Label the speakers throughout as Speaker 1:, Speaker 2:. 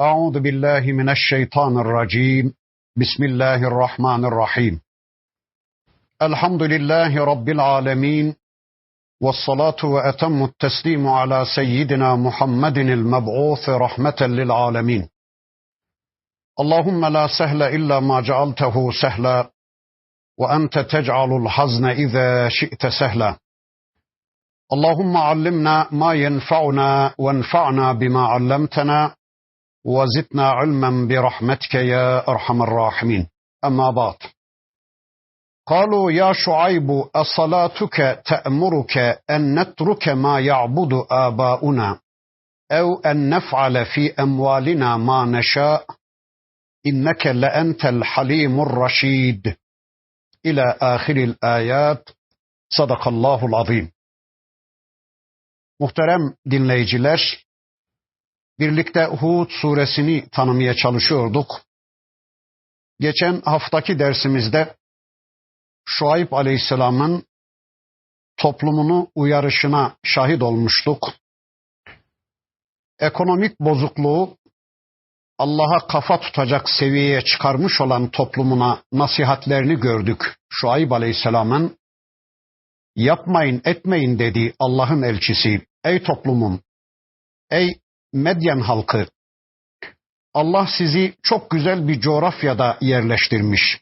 Speaker 1: أعوذ بالله من الشيطان الرجيم. بسم الله الرحمن الرحيم. الحمد لله رب العالمين والصلاة وأتم التسليم على سيدنا محمد المبعوث رحمة للعالمين. اللهم لا سهل إلا ما جعلته سهلا وأنت تجعل الحزن إذا شئت سهلا. اللهم علمنا ما ينفعنا وانفعنا بما علمتنا وزدنا علما برحمتك يا أرحم الراحمين. أما بعد. قالوا يا شعيب أصلاتك تأمرك أن نترك ما يعبد آباؤنا أو أن نفعل في أموالنا ما نشاء؟ إنك لأنت الحليم الرشيد. إلى آخر الآيات. صدق الله العظيم. Muhterem dinleyiciler, birlikte Hud suresini tanımaya çalışıyorduk. Geçen haftaki dersimizde Şuayb Aleyhisselam'ın toplumunu uyarışına şahit olmuştuk. Ekonomik bozukluğu Allah'a kafa tutacak seviyeye çıkarmış olan toplumuna nasihatlerini gördük. Şuayb Aleyhisselam'ın yapmayın etmeyin dedi Allah'ın elçisi. Ey toplumum, ey Medyen halkı, Allah sizi çok güzel bir coğrafyada yerleştirmiş.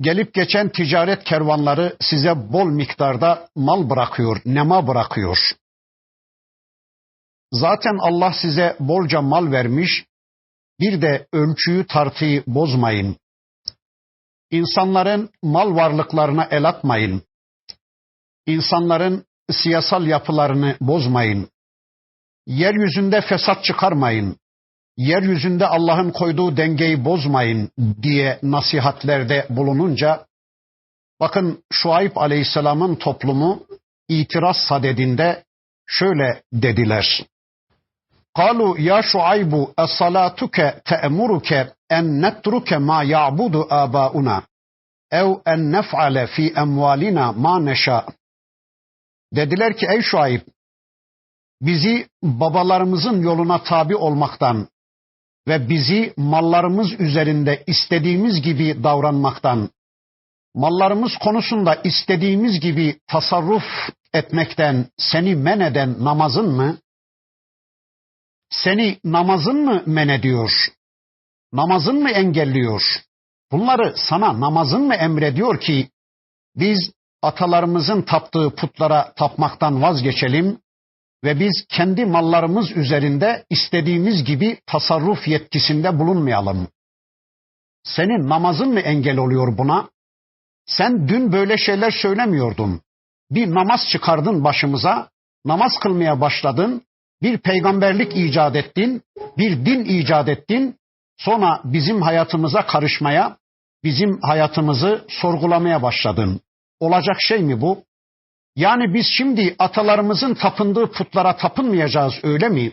Speaker 1: Gelip geçen ticaret kervanları size bol miktarda mal bırakıyor, nema bırakıyor. Zaten Allah size bolca mal vermiş, bir de ölçüyü tartıyı bozmayın. İnsanların mal varlıklarına el atmayın. İnsanların siyasal yapılarını bozmayın Yeryüzünde fesat çıkarmayın. Yeryüzünde Allah'ın koyduğu dengeyi bozmayın diye nasihatlerde bulununca bakın Şuayb Aleyhisselam'ın toplumu itiraz sadedinde şöyle dediler. قالوا يا شعيب أصلاتك تأمرك أن نترك ما يعبد آباؤنا أو أن نفعل في أموالنا ما نشاء Dediler ki ey Şuayb bizi babalarımızın yoluna tabi olmaktan ve bizi mallarımız üzerinde istediğimiz gibi davranmaktan, mallarımız konusunda istediğimiz gibi tasarruf etmekten seni men eden namazın mı? Seni namazın mı men ediyor? Namazın mı engelliyor? Bunları sana namazın mı emrediyor ki biz atalarımızın taptığı putlara tapmaktan vazgeçelim ve biz kendi mallarımız üzerinde istediğimiz gibi tasarruf yetkisinde bulunmayalım. Senin namazın mı engel oluyor buna? Sen dün böyle şeyler söylemiyordun. Bir namaz çıkardın başımıza, namaz kılmaya başladın, bir peygamberlik icat ettin, bir din icat ettin, sonra bizim hayatımıza karışmaya, bizim hayatımızı sorgulamaya başladın. Olacak şey mi bu? Yani biz şimdi atalarımızın tapındığı putlara tapınmayacağız öyle mi?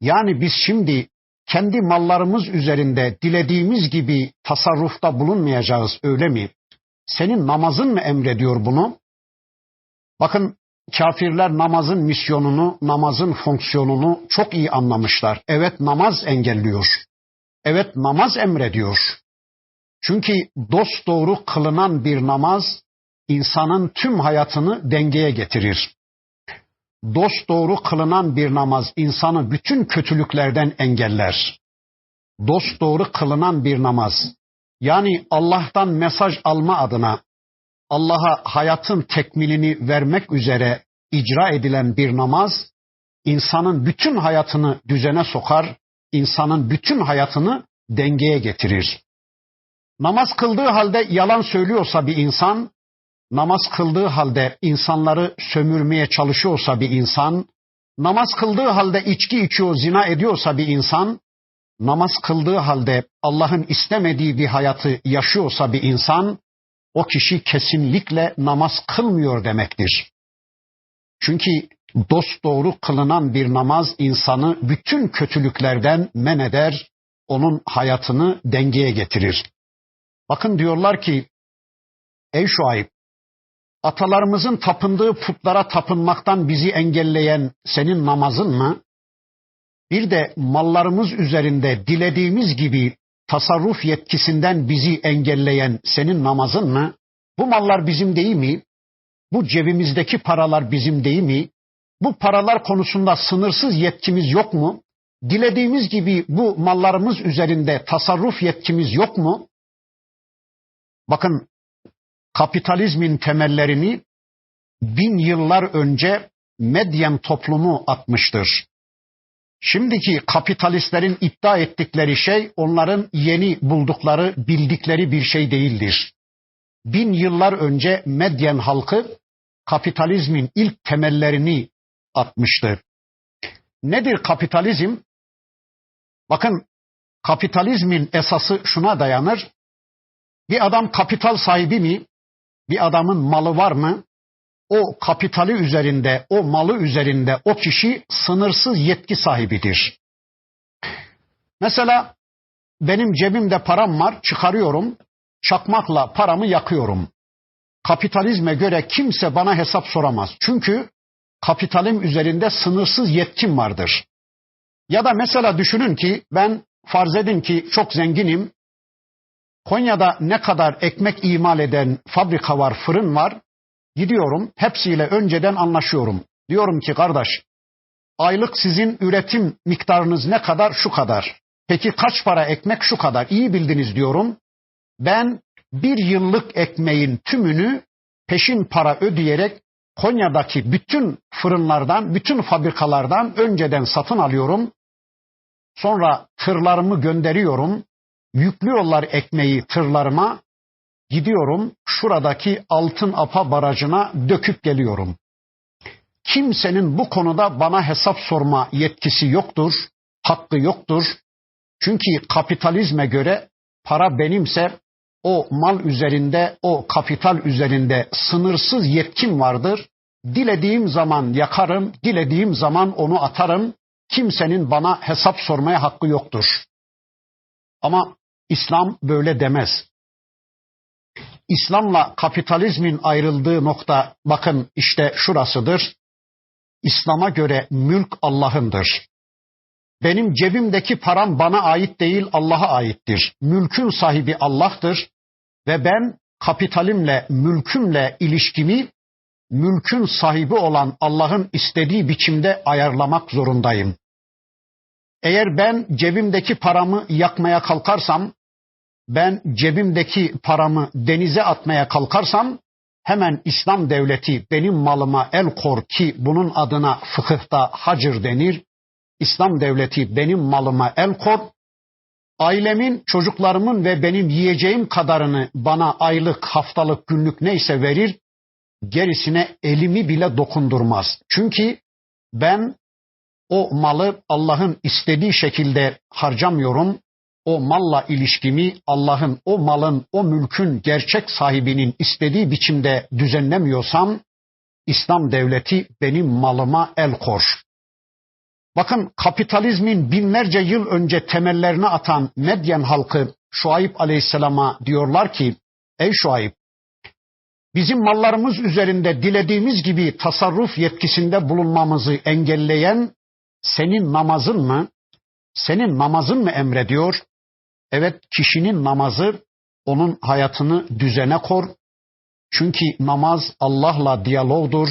Speaker 1: Yani biz şimdi kendi mallarımız üzerinde dilediğimiz gibi tasarrufta bulunmayacağız öyle mi? Senin namazın mı emrediyor bunu? Bakın kafirler namazın misyonunu, namazın fonksiyonunu çok iyi anlamışlar. Evet namaz engelliyor. Evet namaz emrediyor. Çünkü dost doğru kılınan bir namaz insanın tüm hayatını dengeye getirir. Dost doğru kılınan bir namaz insanı bütün kötülüklerden engeller. Dost doğru kılınan bir namaz yani Allah'tan mesaj alma adına Allah'a hayatın tekmilini vermek üzere icra edilen bir namaz insanın bütün hayatını düzene sokar, insanın bütün hayatını dengeye getirir. Namaz kıldığı halde yalan söylüyorsa bir insan, namaz kıldığı halde insanları sömürmeye çalışıyorsa bir insan, namaz kıldığı halde içki içiyor, zina ediyorsa bir insan, namaz kıldığı halde Allah'ın istemediği bir hayatı yaşıyorsa bir insan, o kişi kesinlikle namaz kılmıyor demektir. Çünkü dost doğru kılınan bir namaz insanı bütün kötülüklerden men eder, onun hayatını dengeye getirir. Bakın diyorlar ki, ey Şuayb, atalarımızın tapındığı putlara tapınmaktan bizi engelleyen senin namazın mı? bir de mallarımız üzerinde dilediğimiz gibi tasarruf yetkisinden bizi engelleyen senin namazın mı? Bu mallar bizim değil mi? Bu cebimizdeki paralar bizim değil mi? Bu paralar konusunda sınırsız yetkimiz yok mu? Dilediğimiz gibi bu mallarımız üzerinde tasarruf yetkimiz yok mu? Bakın kapitalizmin temellerini bin yıllar önce Medyen toplumu atmıştır. Şimdiki kapitalistlerin iddia ettikleri şey onların yeni buldukları, bildikleri bir şey değildir. Bin yıllar önce Medyen halkı kapitalizmin ilk temellerini atmıştır. Nedir kapitalizm? Bakın kapitalizmin esası şuna dayanır. Bir adam kapital sahibi mi? Bir adamın malı var mı? O kapitali üzerinde, o malı üzerinde o kişi sınırsız yetki sahibidir. Mesela benim cebimde param var, çıkarıyorum, çakmakla paramı yakıyorum. Kapitalizme göre kimse bana hesap soramaz. Çünkü kapitalim üzerinde sınırsız yetkim vardır. Ya da mesela düşünün ki ben farz edin ki çok zenginim. Konya'da ne kadar ekmek imal eden fabrika var, fırın var. Gidiyorum hepsiyle önceden anlaşıyorum. Diyorum ki kardeş aylık sizin üretim miktarınız ne kadar? Şu kadar. Peki kaç para ekmek? Şu kadar. İyi bildiniz diyorum. Ben bir yıllık ekmeğin tümünü peşin para ödeyerek Konya'daki bütün fırınlardan, bütün fabrikalardan önceden satın alıyorum. Sonra tırlarımı gönderiyorum. Yüklüyorlar ekmeği tırlarıma. Gidiyorum şuradaki Altın Apa barajına döküp geliyorum. Kimsenin bu konuda bana hesap sorma yetkisi yoktur, hakkı yoktur. Çünkü kapitalizme göre para benimse o mal üzerinde, o kapital üzerinde sınırsız yetkim vardır. Dilediğim zaman yakarım, dilediğim zaman onu atarım. Kimsenin bana hesap sormaya hakkı yoktur. Ama İslam böyle demez. İslam'la kapitalizmin ayrıldığı nokta bakın işte şurasıdır. İslam'a göre mülk Allah'ındır. Benim cebimdeki param bana ait değil Allah'a aittir. Mülkün sahibi Allah'tır ve ben kapitalimle, mülkümle ilişkimi mülkün sahibi olan Allah'ın istediği biçimde ayarlamak zorundayım. Eğer ben cebimdeki paramı yakmaya kalkarsam, ben cebimdeki paramı denize atmaya kalkarsam hemen İslam devleti benim malıma el kor ki bunun adına fıkıhta hacır denir. İslam devleti benim malıma el kor. Ailemin, çocuklarımın ve benim yiyeceğim kadarını bana aylık, haftalık, günlük neyse verir. Gerisine elimi bile dokundurmaz. Çünkü ben o malı Allah'ın istediği şekilde harcamıyorum. O malla ilişkimi Allah'ın o malın, o mülkün gerçek sahibinin istediği biçimde düzenlemiyorsam İslam devleti benim malıma el kor. Bakın kapitalizmin binlerce yıl önce temellerini atan Medyen halkı Şuayb Aleyhisselam'a diyorlar ki ey Şuayb bizim mallarımız üzerinde dilediğimiz gibi tasarruf yetkisinde bulunmamızı engelleyen senin namazın mı? Senin namazın mı emrediyor? Evet kişinin namazı onun hayatını düzene kor. Çünkü namaz Allah'la diyalogdur.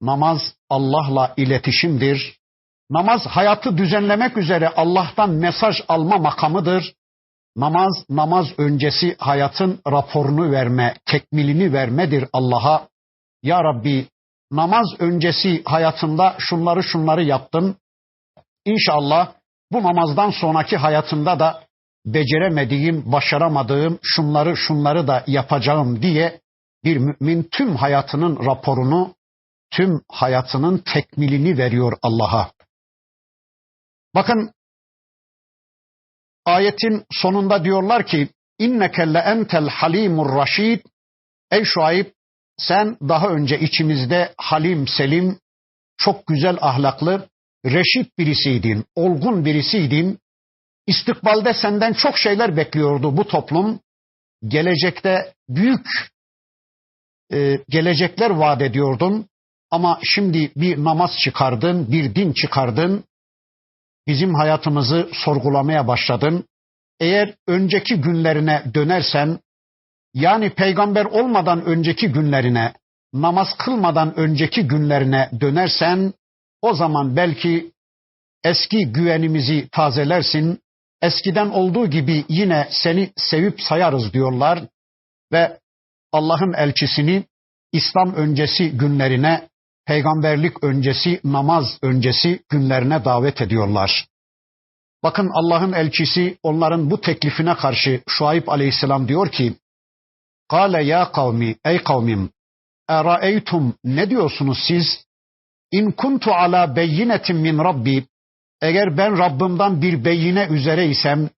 Speaker 1: Namaz Allah'la iletişimdir. Namaz hayatı düzenlemek üzere Allah'tan mesaj alma makamıdır. Namaz, namaz öncesi hayatın raporunu verme, tekmilini vermedir Allah'a. Ya Rabbi namaz öncesi hayatımda şunları şunları yaptım. İnşallah bu namazdan sonraki hayatımda da beceremediğim, başaramadığım şunları şunları da yapacağım diye bir mümin tüm hayatının raporunu, tüm hayatının tekmilini veriyor Allah'a. Bakın ayetin sonunda diyorlar ki inneke le entel halimur raşid ey Şuayb sen daha önce içimizde halim selim çok güzel ahlaklı reşit birisiydin, olgun birisiydin. İstikbalde senden çok şeyler bekliyordu bu toplum. Gelecekte büyük e, gelecekler vaat ediyordun. Ama şimdi bir namaz çıkardın, bir din çıkardın. bizim hayatımızı sorgulamaya başladın. Eğer önceki günlerine dönersen, yani peygamber olmadan önceki günlerine, namaz kılmadan önceki günlerine dönersen, o zaman belki eski güvenimizi tazelersin, eskiden olduğu gibi yine seni sevip sayarız diyorlar ve Allah'ın elçisini İslam öncesi günlerine, peygamberlik öncesi, namaz öncesi günlerine davet ediyorlar. Bakın Allah'ın elçisi onların bu teklifine karşı Şuayb aleyhisselam diyor ki, Kale ya kavmi, ey kavmim, eraeytum ne diyorsunuz siz? İn kuntu ala beyinetin min Rabbi, eğer ben Rabbimden bir beyine üzere isem,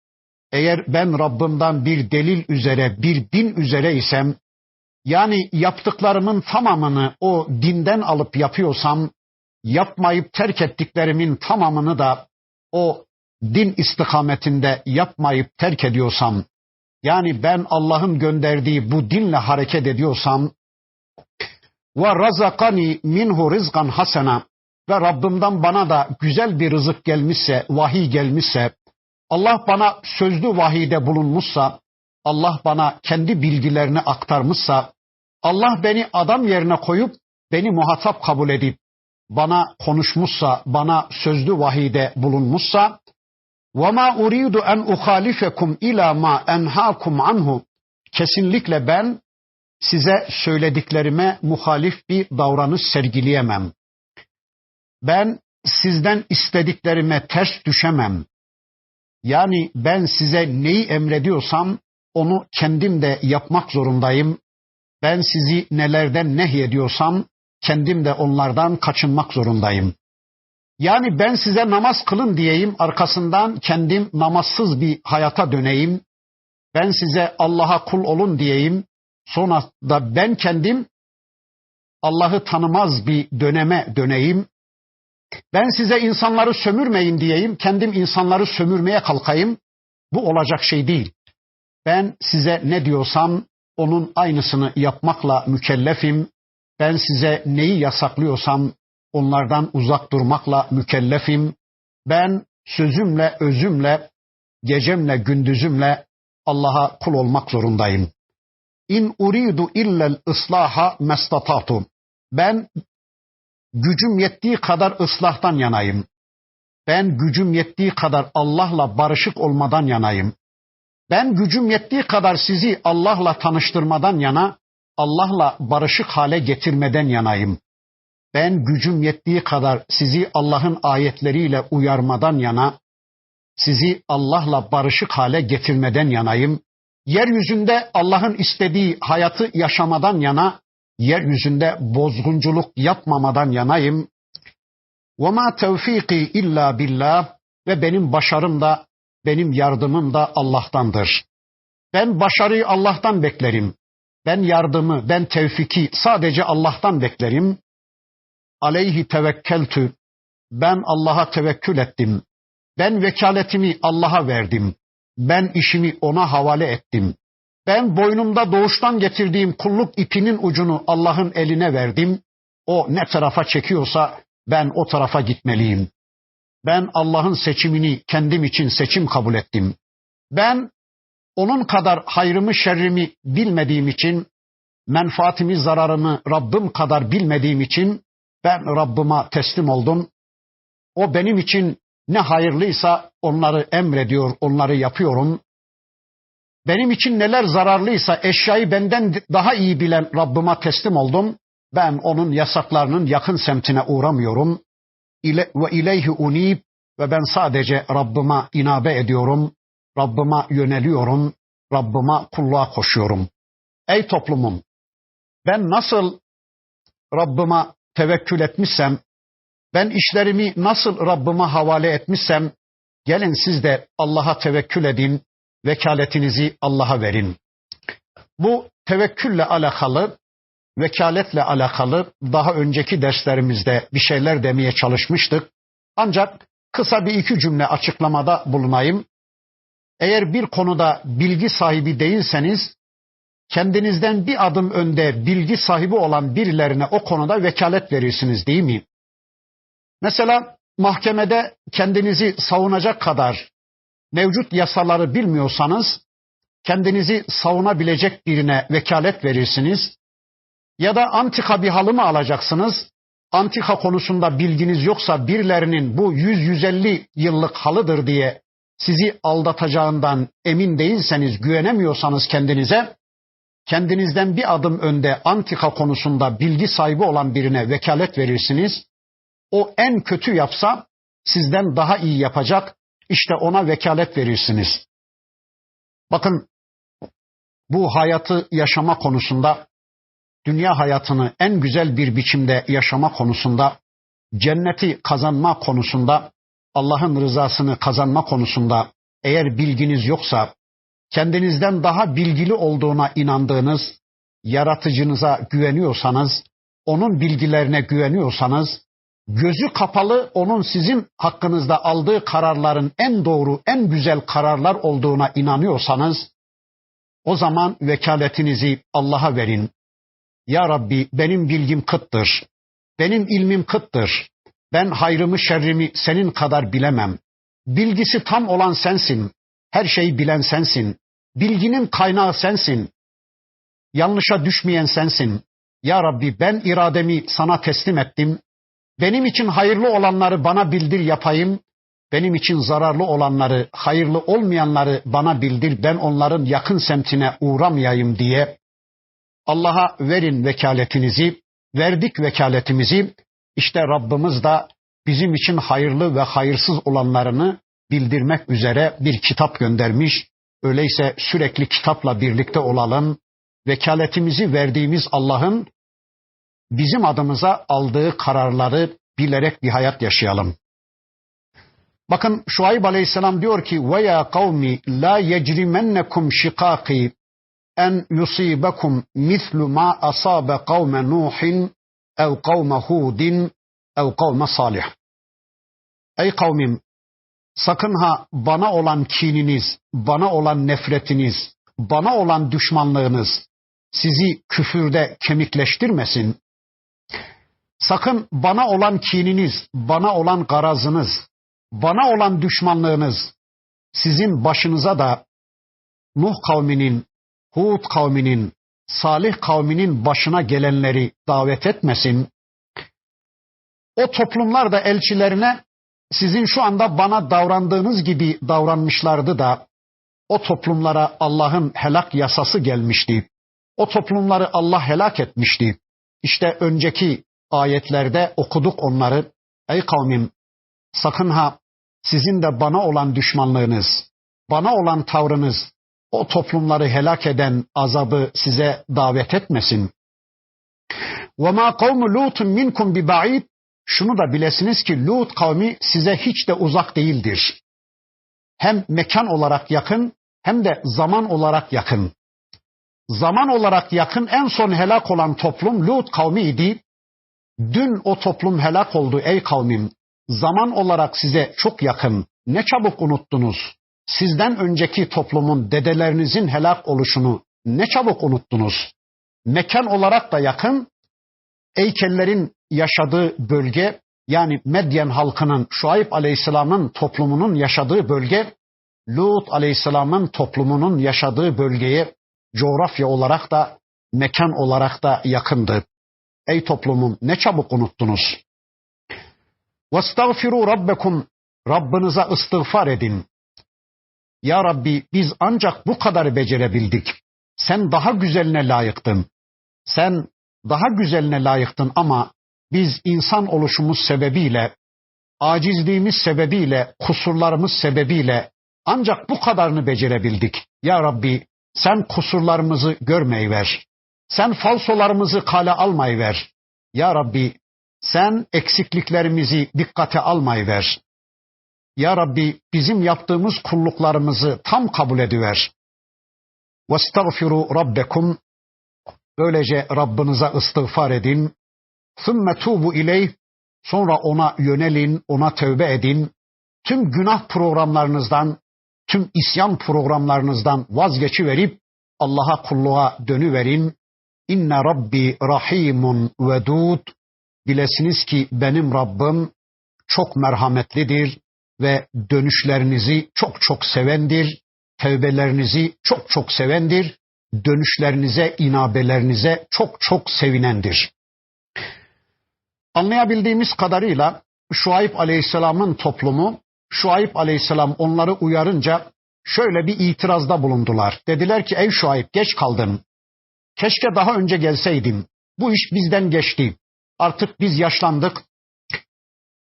Speaker 1: eğer ben Rabbimden bir delil üzere, bir din üzere isem, yani yaptıklarımın tamamını o dinden alıp yapıyorsam, yapmayıp terk ettiklerimin tamamını da o din istikametinde yapmayıp terk ediyorsam, yani ben Allah'ın gönderdiği bu dinle hareket ediyorsam, ve razakani minhu rizkan hasena ve Rabbimden bana da güzel bir rızık gelmişse, vahiy gelmişse, Allah bana sözlü vahide bulunmuşsa, Allah bana kendi bilgilerini aktarmışsa, Allah beni adam yerine koyup beni muhatap kabul edip bana konuşmuşsa, bana sözlü vahide bulunmuşsa وَمَا اُرِيدُ اَنْ اُخَالِفَكُمْ اِلَى مَا اَنْهَاكُمْ anhu Kesinlikle ben size söylediklerime muhalif bir davranış sergileyemem. Ben sizden istediklerime ters düşemem. Yani ben size neyi emrediyorsam onu kendim de yapmak zorundayım. Ben sizi nelerden nehyediyorsam kendim de onlardan kaçınmak zorundayım. Yani ben size namaz kılın diyeyim, arkasından kendim namazsız bir hayata döneyim. Ben size Allah'a kul olun diyeyim, sonra da ben kendim Allah'ı tanımaz bir döneme döneyim. Ben size insanları sömürmeyin diyeyim, kendim insanları sömürmeye kalkayım. Bu olacak şey değil. Ben size ne diyorsam onun aynısını yapmakla mükellefim. Ben size neyi yasaklıyorsam onlardan uzak durmakla mükellefim. Ben sözümle, özümle, gecemle, gündüzümle Allah'a kul olmak zorundayım. İn uridu illel ıslaha mestatatu. Ben gücüm yettiği kadar ıslahtan yanayım. Ben gücüm yettiği kadar Allah'la barışık olmadan yanayım. Ben gücüm yettiği kadar sizi Allah'la tanıştırmadan yana, Allah'la barışık hale getirmeden yanayım Ben gücüm yettiği kadar sizi Allah'ın ayetleriyle uyarmadan yana, sizi Allah'la barışık hale getirmeden yanayım. Yeryüzünde Allah'ın istediği hayatı yaşamadan yana, yeryüzünde bozgunculuk yapmamadan yanayım. وَمَا تَوْفِيقِ illa billah ve benim başarım da, benim yardımım da Allah'tandır. Ben başarıyı Allah'tan beklerim. Ben yardımı, ben tevfiki sadece Allah'tan beklerim. Aleyhi tevekkeltü. Ben Allah'a tevekkül ettim. Ben vekaletimi Allah'a verdim. Ben işimi ona havale ettim. Ben boynumda doğuştan getirdiğim kulluk ipinin ucunu Allah'ın eline verdim. O ne tarafa çekiyorsa ben o tarafa gitmeliyim. Ben Allah'ın seçimini kendim için seçim kabul ettim. Ben onun kadar hayrımı şerrimi bilmediğim için, menfaatimi zararımı Rabbim kadar bilmediğim için ben Rabbıma teslim oldum. O benim için ne hayırlıysa onları emrediyor, onları yapıyorum. Benim için neler zararlıysa eşyayı benden daha iyi bilen Rabbıma teslim oldum. Ben onun yasaklarının yakın semtine uğramıyorum. İle, ve ileyhi unib ve ben sadece Rabbıma inabe ediyorum. Rabbıma yöneliyorum. Rabbıma kulluğa koşuyorum. Ey toplumum ben nasıl Rabbıma tevekkül etmişsem, ben işlerimi nasıl Rabbime havale etmişsem, gelin siz de Allah'a tevekkül edin, vekaletinizi Allah'a verin. Bu tevekkülle alakalı, vekaletle alakalı daha önceki derslerimizde bir şeyler demeye çalışmıştık. Ancak kısa bir iki cümle açıklamada bulunayım. Eğer bir konuda bilgi sahibi değilseniz kendinizden bir adım önde bilgi sahibi olan birilerine o konuda vekalet verirsiniz değil mi? Mesela mahkemede kendinizi savunacak kadar mevcut yasaları bilmiyorsanız kendinizi savunabilecek birine vekalet verirsiniz. Ya da antika bir halı mı alacaksınız? Antika konusunda bilginiz yoksa birilerinin bu 100-150 yıllık halıdır diye sizi aldatacağından emin değilseniz, güvenemiyorsanız kendinize, kendinizden bir adım önde antika konusunda bilgi sahibi olan birine vekalet verirsiniz. O en kötü yapsa sizden daha iyi yapacak. İşte ona vekalet verirsiniz. Bakın bu hayatı yaşama konusunda dünya hayatını en güzel bir biçimde yaşama konusunda cenneti kazanma konusunda Allah'ın rızasını kazanma konusunda eğer bilginiz yoksa kendinizden daha bilgili olduğuna inandığınız yaratıcınıza güveniyorsanız, onun bilgilerine güveniyorsanız, gözü kapalı onun sizin hakkınızda aldığı kararların en doğru, en güzel kararlar olduğuna inanıyorsanız, o zaman vekaletinizi Allah'a verin. Ya Rabbi benim bilgim kıttır. Benim ilmim kıttır. Ben hayrımı şerrimi senin kadar bilemem. Bilgisi tam olan sensin. Her şeyi bilen sensin. Bilginin kaynağı sensin. Yanlışa düşmeyen sensin. Ya Rabbi ben irademi sana teslim ettim. Benim için hayırlı olanları bana bildir yapayım. Benim için zararlı olanları, hayırlı olmayanları bana bildir. Ben onların yakın semtine uğramayayım diye Allah'a verin vekaletinizi. Verdik vekaletimizi. İşte Rabbimiz de bizim için hayırlı ve hayırsız olanlarını bildirmek üzere bir kitap göndermiş. Öyleyse sürekli kitapla birlikte olalım. Vekaletimizi verdiğimiz Allah'ın bizim adımıza aldığı kararları bilerek bir hayat yaşayalım. Bakın Şuayb Aleyhisselam diyor ki ve ya kavmi la yecrimennekum şikaki en yusibekum mislu ma asabe kavme Nuhin ev kavme Hudin ev kavme Salih. Ey kavmim sakın ha bana olan kininiz, bana olan nefretiniz, bana olan düşmanlığınız sizi küfürde kemikleştirmesin. Sakın bana olan kininiz, bana olan garazınız, bana olan düşmanlığınız sizin başınıza da Nuh kavminin, Hud kavminin, Salih kavminin başına gelenleri davet etmesin. O toplumlar da elçilerine sizin şu anda bana davrandığınız gibi davranmışlardı da o toplumlara Allah'ın helak yasası gelmişti. O toplumları Allah helak etmişti. İşte önceki ayetlerde okuduk onları. Ey kavmim sakın ha sizin de bana olan düşmanlığınız, bana olan tavrınız o toplumları helak eden azabı size davet etmesin. وَمَا قَوْمُ لُوتٌ مِنْكُمْ بِبَعِيدٍ şunu da bilesiniz ki Lut kavmi size hiç de uzak değildir. Hem mekan olarak yakın hem de zaman olarak yakın. Zaman olarak yakın en son helak olan toplum Lut kavmiydi. Dün o toplum helak oldu ey kavmim. Zaman olarak size çok yakın. Ne çabuk unuttunuz. Sizden önceki toplumun dedelerinizin helak oluşunu ne çabuk unuttunuz. Mekan olarak da yakın. Eykellerin yaşadığı bölge yani Medyen halkının Şuayb Aleyhisselam'ın toplumunun yaşadığı bölge Lut Aleyhisselam'ın toplumunun yaşadığı bölgeye coğrafya olarak da mekan olarak da yakındı. Ey toplumum ne çabuk unuttunuz. Vestağfiru rabbekum Rabbinize istiğfar edin. Ya Rabbi biz ancak bu kadar becerebildik. Sen daha güzeline layıktın. Sen daha güzeline layıktın ama biz insan oluşumuz sebebiyle, acizliğimiz sebebiyle, kusurlarımız sebebiyle ancak bu kadarını becerebildik. Ya Rabbi sen kusurlarımızı görmeyi ver. Sen falsolarımızı kale almayı ver. Ya Rabbi sen eksikliklerimizi dikkate almayı ver. Ya Rabbi bizim yaptığımız kulluklarımızı tam kabul ediver. Vestagfiru rabbekum Böylece Rabbinize istiğfar edin. ثُمَّ تُوبُ ileyh Sonra ona yönelin, ona tövbe edin. Tüm günah programlarınızdan, tüm isyan programlarınızdan vazgeçiverip Allah'a kulluğa dönüverin. İnne Rabbi rahimun vedud. Bilesiniz ki benim Rabbim çok merhametlidir ve dönüşlerinizi çok çok sevendir. Tevbelerinizi çok çok sevendir. Dönüşlerinize, inabelerinize çok çok sevinendir. Anlayabildiğimiz kadarıyla Şuayb Aleyhisselam'ın toplumu, Şuayb Aleyhisselam onları uyarınca şöyle bir itirazda bulundular. Dediler ki ey Şuayb geç kaldın. Keşke daha önce gelseydin. Bu iş bizden geçti. Artık biz yaşlandık.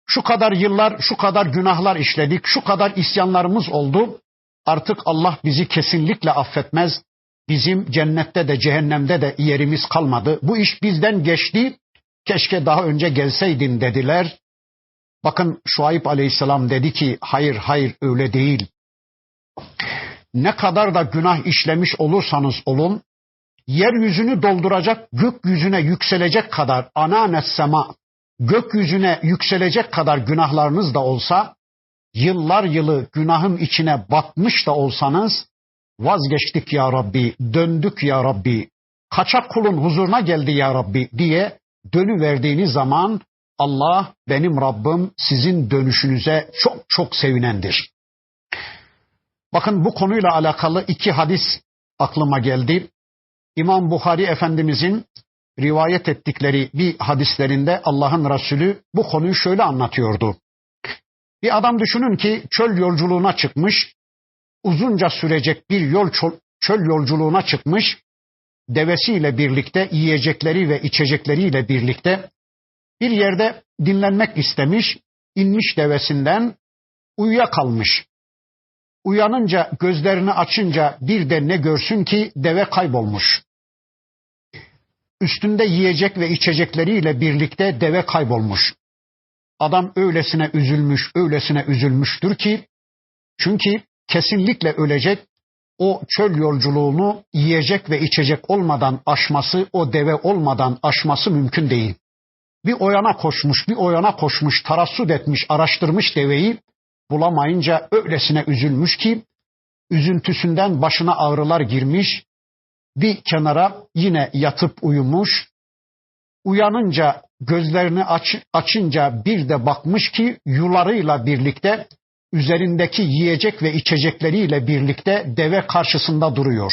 Speaker 1: Şu kadar yıllar, şu kadar günahlar işledik, şu kadar isyanlarımız oldu. Artık Allah bizi kesinlikle affetmez. Bizim cennette de cehennemde de yerimiz kalmadı. Bu iş bizden geçti. Keşke daha önce gelseydin dediler. Bakın Şuayb aleyhisselam dedi ki hayır hayır öyle değil. Ne kadar da günah işlemiş olursanız olun, yeryüzünü dolduracak, gökyüzüne yükselecek kadar ananet sema, gökyüzüne yükselecek kadar günahlarınız da olsa, yıllar yılı günahın içine batmış da olsanız, vazgeçtik ya Rabbi, döndük ya Rabbi, kaçak kulun huzuruna geldi ya Rabbi diye dönüverdiğiniz zaman Allah benim Rabbim sizin dönüşünüze çok çok sevinendir. Bakın bu konuyla alakalı iki hadis aklıma geldi. İmam Bukhari Efendimizin rivayet ettikleri bir hadislerinde Allah'ın Resulü bu konuyu şöyle anlatıyordu. Bir adam düşünün ki çöl yolculuğuna çıkmış, uzunca sürecek bir yol çöl yolculuğuna çıkmış, devesiyle birlikte, yiyecekleri ve içecekleriyle birlikte bir yerde dinlenmek istemiş, inmiş devesinden uyuyakalmış. Uyanınca gözlerini açınca bir de ne görsün ki deve kaybolmuş. Üstünde yiyecek ve içecekleriyle birlikte deve kaybolmuş. Adam öylesine üzülmüş, öylesine üzülmüştür ki çünkü kesinlikle ölecek. O çöl yolculuğunu yiyecek ve içecek olmadan aşması, o deve olmadan aşması mümkün değil. Bir o yana koşmuş, bir o yana koşmuş, tarassut etmiş, araştırmış deveyi bulamayınca öylesine üzülmüş ki üzüntüsünden başına ağrılar girmiş, bir kenara yine yatıp uyumuş. Uyanınca gözlerini aç, açınca bir de bakmış ki yularıyla birlikte üzerindeki yiyecek ve içecekleriyle birlikte deve karşısında duruyor.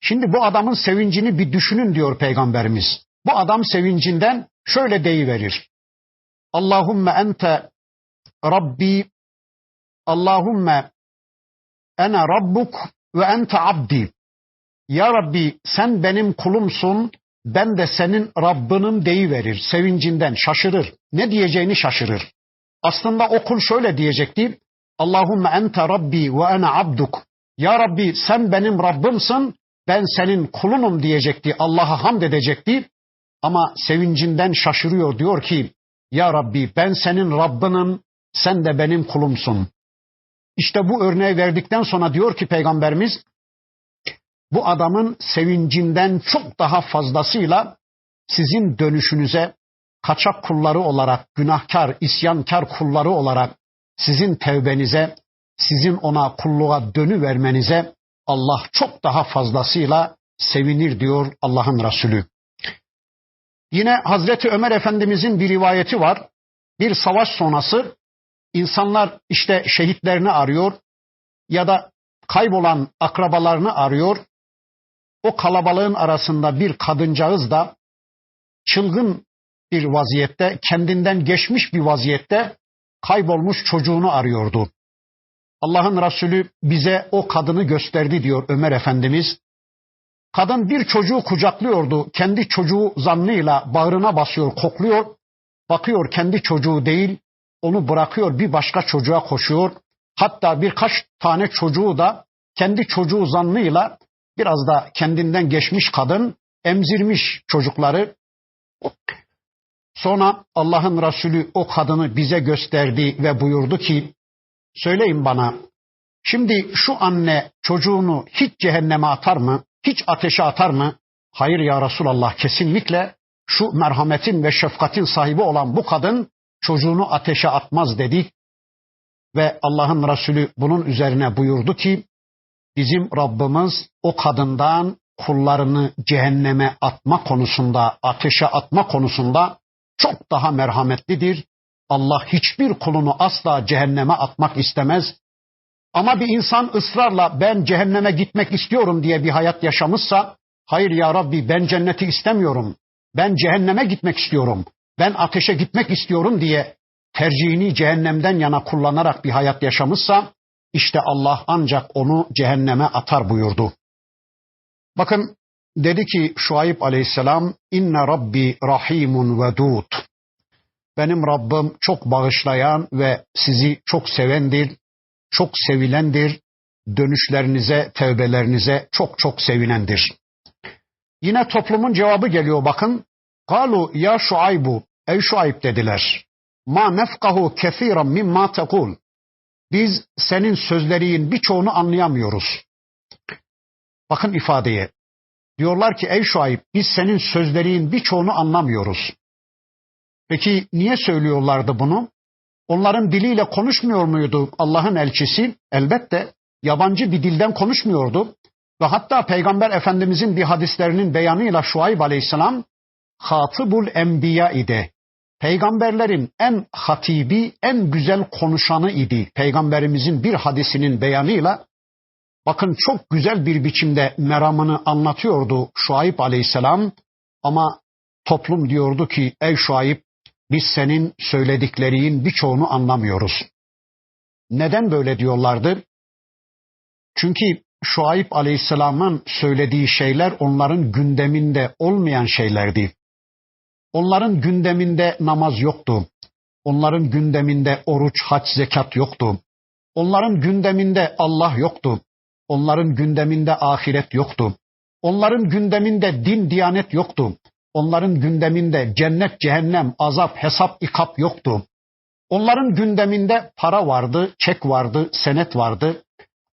Speaker 1: Şimdi bu adamın sevincini bir düşünün diyor peygamberimiz. Bu adam sevincinden şöyle deyiverir. Allahümme ente Rabbi Allahümme ene Rabbuk ve ente abdi. Ya Rabbi sen benim kulumsun, ben de senin Rabbinim deyiverir. Sevincinden şaşırır. Ne diyeceğini şaşırır. Aslında o kul şöyle diyecekti. Allahümme ente Rabbi ve ene abduk. Ya Rabbi sen benim Rabbimsin, ben senin kulunum diyecekti. Allah'a hamd edecekti. Ama sevincinden şaşırıyor diyor ki ya Rabbi ben senin Rabbinim sen de benim kulumsun. İşte bu örneği verdikten sonra diyor ki peygamberimiz bu adamın sevincinden çok daha fazlasıyla sizin dönüşünüze kaçak kulları olarak, günahkar, isyankar kulları olarak sizin tevbenize, sizin ona kulluğa dönü vermenize Allah çok daha fazlasıyla sevinir diyor Allah'ın Resulü. Yine Hazreti Ömer Efendimizin bir rivayeti var. Bir savaş sonrası insanlar işte şehitlerini arıyor ya da kaybolan akrabalarını arıyor. O kalabalığın arasında bir kadıncağız da çılgın bir vaziyette, kendinden geçmiş bir vaziyette kaybolmuş çocuğunu arıyordu. Allah'ın Resulü bize o kadını gösterdi diyor Ömer Efendimiz. Kadın bir çocuğu kucaklıyordu. Kendi çocuğu zannıyla bağrına basıyor, kokluyor. Bakıyor kendi çocuğu değil, onu bırakıyor bir başka çocuğa koşuyor. Hatta birkaç tane çocuğu da kendi çocuğu zannıyla biraz da kendinden geçmiş kadın emzirmiş çocukları. Sonra Allah'ın Resulü o kadını bize gösterdi ve buyurdu ki söyleyin bana şimdi şu anne çocuğunu hiç cehenneme atar mı? Hiç ateşe atar mı? Hayır ya Resulallah kesinlikle şu merhametin ve şefkatin sahibi olan bu kadın çocuğunu ateşe atmaz dedi. Ve Allah'ın Resulü bunun üzerine buyurdu ki bizim Rabbimiz o kadından kullarını cehenneme atma konusunda, ateşe atma konusunda çok daha merhametlidir. Allah hiçbir kulunu asla cehenneme atmak istemez. Ama bir insan ısrarla ben cehenneme gitmek istiyorum diye bir hayat yaşamışsa, hayır ya Rabbi ben cenneti istemiyorum. Ben cehenneme gitmek istiyorum. Ben ateşe gitmek istiyorum diye tercihini cehennemden yana kullanarak bir hayat yaşamışsa, işte Allah ancak onu cehenneme atar buyurdu. Bakın dedi ki Şuayb aleyhisselam, inne rabbi rahimun vedud. Benim Rabbim çok bağışlayan ve sizi çok sevendir, çok sevilendir. Dönüşlerinize, tevbelerinize çok çok sevinendir. Yine toplumun cevabı geliyor bakın. Kalu ya Şuaybu, ey Şuayb dediler. Ma nefkahu kethiran mimma tekul. Biz senin sözlerin birçoğunu anlayamıyoruz. Bakın ifadeye. Diyorlar ki ey Şuayb biz senin sözlerin birçoğunu anlamıyoruz. Peki niye söylüyorlardı bunu? Onların diliyle konuşmuyor muydu Allah'ın elçisi? Elbette yabancı bir dilden konuşmuyordu. Ve hatta Peygamber Efendimizin bir hadislerinin beyanıyla Şuayb Aleyhisselam Hatibul Enbiya idi. Peygamberlerin en hatibi, en güzel konuşanı idi. Peygamberimizin bir hadisinin beyanıyla bakın çok güzel bir biçimde meramını anlatıyordu Şuayb Aleyhisselam ama toplum diyordu ki ey Şuayb biz senin söylediklerinin birçoğunu anlamıyoruz. Neden böyle diyorlardı? Çünkü Şuayb Aleyhisselam'ın söylediği şeyler onların gündeminde olmayan şeylerdi. Onların gündeminde namaz yoktu. Onların gündeminde oruç, hac, zekat yoktu. Onların gündeminde Allah yoktu. Onların gündeminde ahiret yoktu. Onların gündeminde din, diyanet yoktu. Onların gündeminde cennet, cehennem, azap, hesap, ikap yoktu. Onların gündeminde para vardı, çek vardı, senet vardı.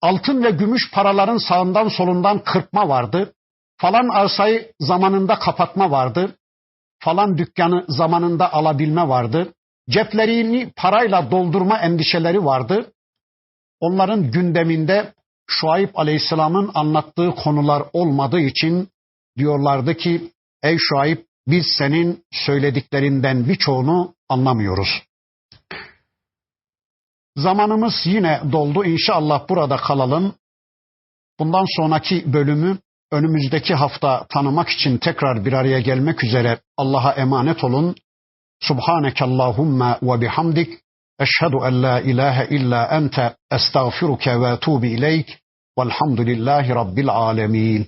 Speaker 1: Altın ve gümüş paraların sağından solundan kırpma vardı. Falan arsayı zamanında kapatma vardı. Falan dükkanı zamanında alabilme vardı. Ceplerini parayla doldurma endişeleri vardı. Onların gündeminde Şuayb Aleyhisselam'ın anlattığı konular olmadığı için diyorlardı ki Ey Şuayb biz senin söylediklerinden birçoğunu anlamıyoruz. Zamanımız yine doldu. İnşallah burada kalalım. Bundan sonraki bölümü önümüzdeki hafta tanımak için tekrar bir araya gelmek üzere Allah'a emanet olun. Subhaneke Allahumma ve bihamdik. أشهد أن لا إله إلا أنت أستغفرك وأتوب إليك والحمد لله رب العالمين.